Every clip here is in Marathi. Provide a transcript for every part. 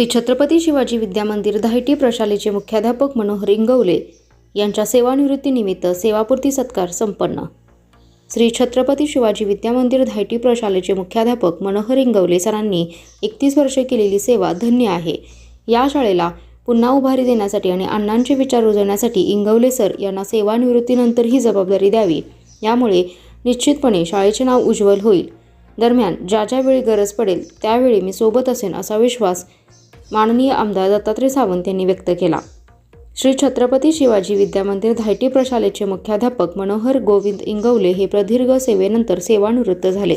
श्री छत्रपती शिवाजी विद्या मंदिर धायटी प्रशालेचे मुख्याध्यापक मनोहर इंगवले यांच्या सेवानिवृत्तीनिमित्त सेवापूर्ती सत्कार संपन्न. श्री छत्रपती शिवाजी विद्या मंदिर धायटी प्रशालेचे मुख्याध्यापक मनोहर इंगवले सरांनी एकतीस वर्षे केलेली सेवा धन्य आहे. या शाळेला पुन्हा उभारी देण्यासाठी आणि अण्णांचे विचार रुजवण्यासाठी इंगवले सर यांना सेवानिवृत्तीनंतर ही जबाबदारी द्यावी. यामुळे निश्चितपणे शाळेचे नाव उज्ज्वल होईल. दरम्यान ज्या ज्यावेळी गरज पडेल त्यावेळी मी सोबत असेन असा विश्वास माननीय आमदार दत्तात्रय सावंत यांनी व्यक्त केला. श्री छत्रपती शिवाजी विद्या मंदिर धायटी प्रशालेचे मुख्याध्यापक मनोहर गोविंद इंगवले हे प्रदीर्घ सेवेनंतर सेवानिवृत्त झाले.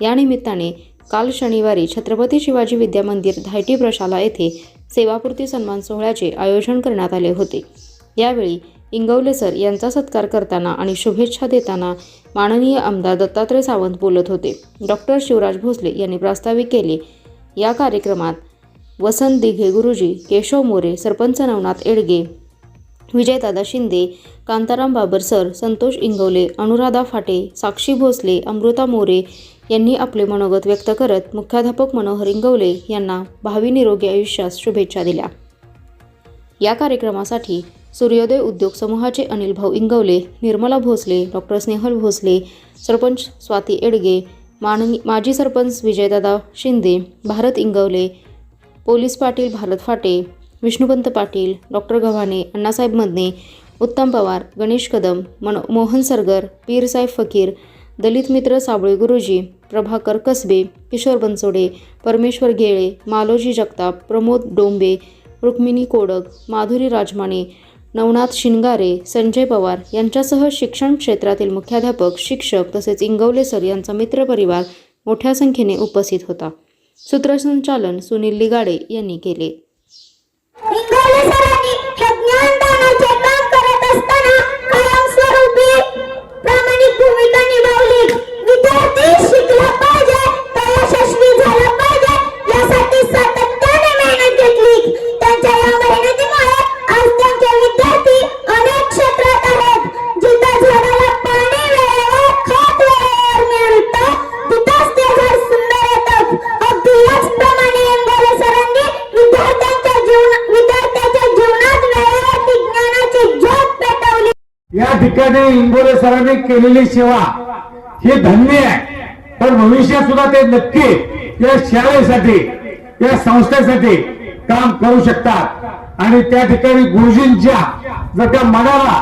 या निमित्ताने काल शनिवारी छत्रपती शिवाजी विद्या मंदिर धायटी प्रशाला येथे सेवापूर्ती सन्मान सोहळ्याचे आयोजन करण्यात आले होते. यावेळी इंगवले सर यांचा सत्कार करताना आणि शुभेच्छा देताना माननीय आमदार दत्तात्रय सावंत बोलत होते. डॉक्टर शिवराज भोसले यांनी प्रास्ताविक केले. या कार्यक्रमात वसंत दिघे गुरुजी केशव मोरे सरपंच नवनाथ एडगे विजयदादा शिंदे कांताराम बाबर सर संतोष इंगवले अनुराधा फाटे साक्षी भोसले अमृता मोरे यांनी आपले मनोगत व्यक्त करत मुख्याध्यापक मनोहर इंगवले यांना भावी निरोगी आयुष्यास शुभेच्छा दिल्या. या कार्यक्रमासाठी सूर्योदय उद्योग समूहाचे अनिल भाऊ इंगवले निर्मला भोसले डॉक्टर स्नेहल भोसले सरपंच स्वाती एडगे माननी माजी सरपंच विजयदादा शिंदे भारत इंगवले पोलीस पाटील भारत फाटे विष्णुपंत पाटील डॉक्टर गव्हाणे अण्णासाहेब मदने उत्तम पवार गणेश कदम मन मोहन सरगर पीरसाहेब फकीर दलित मित्र साबळे गुरुजी प्रभाकर कसबे किशोर बनसोडे परमेश्वर गेळे मालोजी जगताप प्रमोद डोंबे रुक्मिणी कोडक माधुरी राजमाने नवनाथ शिंगारे संजय पवार यांच्यासह शिक्षण क्षेत्रातील मुख्याध्यापक शिक्षक तसेच इंगवले सर यांचा मित्रपरिवार मोठ्या संख्येने उपस्थित होता. सूत्रसंचालन सुनील लिगाडे यांनी केले. ठिकाणी इंगोले सरांनी केलेली सेवा ही धन्य आहे. पण भविष्यात सुद्धा ते नक्की या शाळेसाठी या संस्थेसाठी काम करू शकतात. आणि त्या ठिकाणी गुरुजींच्या जर त्या मनाला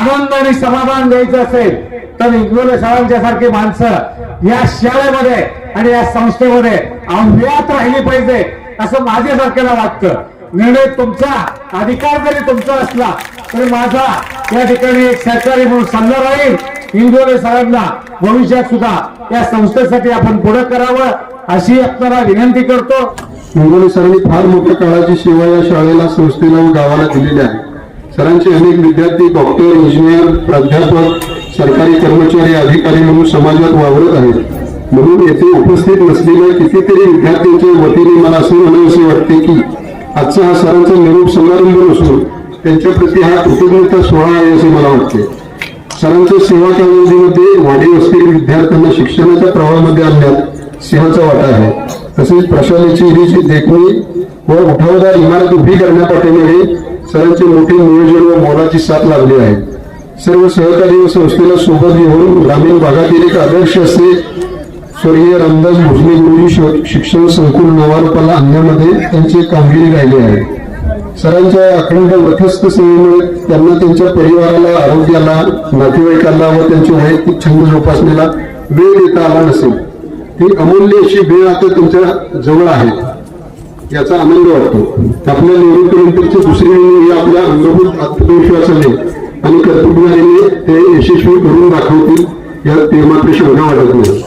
आनंद आणि समाधान द्यायचं असेल तर इंगोले सरांच्या सारखी माणसं या शाळेमध्ये आणि या संस्थेमध्ये अव्यात राहिली पाहिजे असं माझ्यासारख्याला वाटतं. निर्णय तुमचा अधिकार जरी तुमचा असला तरी माझा या ठिकाणी एक सहकारी म्हणून सल्ला राहील. इंदोरे सरांना भविष्यात सुद्धा या संस्थेसाठी आपण पुढे करावं अशी आपल्याला विनंती करतो. हिंगोली सरांनी फार मोठ्या काळाची सेवा या शाळेला संस्थेला व गावाला दिलेली आहे. सरांचे अनेक विद्यार्थी डॉक्टर इंजिनियर प्राध्यापक सरकारी कर्मचारी अधिकारी म्हणून समाजात वावरत आहेत. म्हणून येथे उपस्थित नसलेल्या कितीतरी विद्यार्थ्यांच्या वतीने मला असे म्हणावेसे वाटते की आजचा हा सरांचा निरोप समारंभ नसून त्यांच्या प्रती हा कृतज्ञता सोहळा आहे असे मला वाटते सरांच्या सेवा कालावधीमध्ये वाढीव असलेल्या विद्यार्थ्यांना शिक्षणाच्या प्रवाहामध्ये आणण्यात सिंहाचा वाटा आहे. तसेच प्रशालेची ही देखणी व उठावदार इमारत उभी करण्यापाठीमागे सरांचे मोठे नियोजन व मोलाची साथ लागली आहे. सर्व सहकारी व संस्थेला सोबत घेऊन ग्रामीण भागातील एक आदर्श असे स्वर्गीय रामदास भोसले गुरुजी शिक्षण संकुल नवारूपाला आणण्यामध्ये त्यांची कामगिरी राहिली आहे. सरांच्या अखंड मध्यस्थ सेवेमुळे त्यांना त्यांच्या परिवाराला आरोग्याला नातेवाईकांना व त्यांची वैयक्तिक छंद जोपासण्याला वेळ देता आला नसेल. ही अमूल्य अशी वेळ आता तुमच्या जवळ आहे. याचा आनंद वाटतो. आपल्या निवृत्तीनंतरची दुसरी वेळ ही आपल्या अंगभूत आत्मविश्वासाने आणि कर्तृत्वाने ते यशस्वी करून दाखवतील यात ते मात्र शंका वाटत नाही.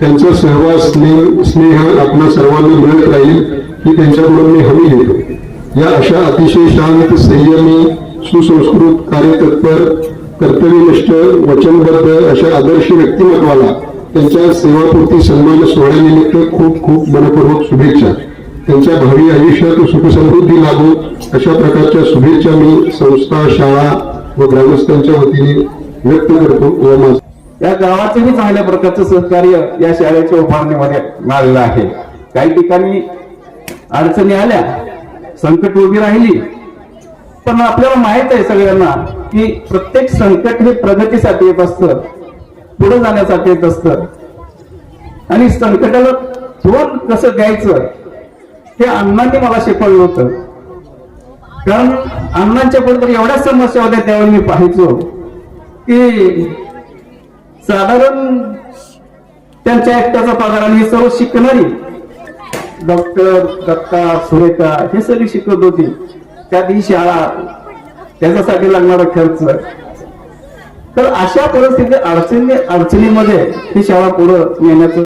त्यांचा सहवास स्नेह स्नेह आपल्या सर्वांना मिळत राहील ही त्यांच्याकडून मी हमी घेतो. या अशा अतिशय शांत संयमी सुसंस्कृत कार्यतत्पर कर्तव्यनिष्ठ वचनबद्ध अशा आदर्श व्यक्तिमत्वाला त्यांच्या सेवापूर्ती सन्मान सोहळ्यानिमित्त खूप खूप मनपूर्वक शुभेच्छा. त्यांच्या भावी आयुष्यात सुखसमृद्धी लाभो अशा प्रकारच्या शुभेच्छा मी संस्था शाळा व ग्रामस्थांच्या वतीने व्यक्त करतो. व माझा या गावाचंही चांगल्या प्रकारचं सहकार्य या शाळेच्या उभारणीमध्ये मिळालेलं आहे. काही ठिकाणी अडचणी आल्या संकट उभी राहिली. पण आपल्याला माहीत आहे सगळ्यांना की प्रत्येक संकट हे प्रगतीसाठी येत असतं. पुढे जाण्यासाठी येत असतं. आणि संकटाला तोंड कसं द्यायचं हे अण्णांनी मला शिकवलं होतं. कारण अण्णांच्या बरोबर एवढ्या समस्या होत्या त्यावेळी मी पाहायचो की साधारण त्यांच्या एकट्याचा पगार आणि सर्व शिकणारी डॉक्टर दत्ता सुरेखा हे सगळी शिकवत होती. त्यात ही शाळा त्याच्यासाठी लागणारा खर्च. तर अशा परिस्थिती अडचणी अडचणीमध्ये ही शाळा पुढं नेण्याचं